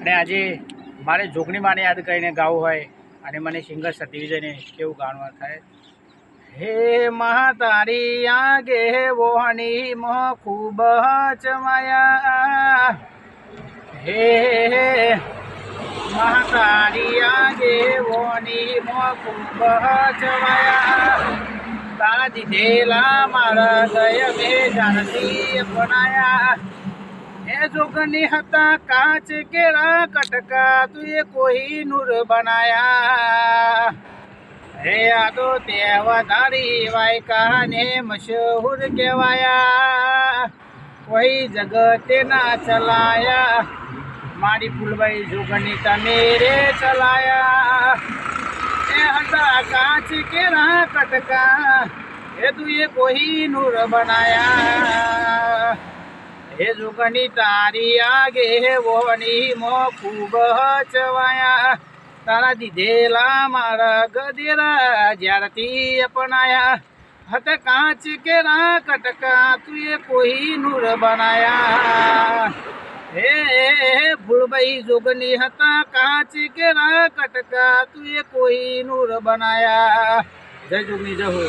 અને આજે મારે જોગણી માને યાદ કરીને ગાવું હોય અને મને સિંગર સતી જઈને કેવું ગાણવા થાય. હે મા તારી આગે વોહણી મો ખૂબ ચમાયા હે મા તારી આગે વોની મો ખૂબ ચમાયા તારા દીધેલા મારા દય મેં જાણતી બનાયા है जो गनिहता कांच केरा कटका तुझे कोई नूर बनाया। हे आदो यादो तेवदारी वायका ने मशहूर केवाया। कोई जगते ना चलाया, मारी फुलबाई जो गणिता मेरे चलाया। हटा कांच केरा कटका, हे तुझे कोई नूर बनाया। હે જુગની તારી આગે વોની મો ખૂબ ચવાયા તારા દીધેલા મારા ગધેરા જ્યારથી અપનાયા હત કાચ કેરા કટકા તુએ કોઈ નૂર બનાયા હે ભૂલભાઈ જોગની હતા કાચ કેરા કટકા તુએ કોઈ નૂર બનાયા જય જોગની જય હો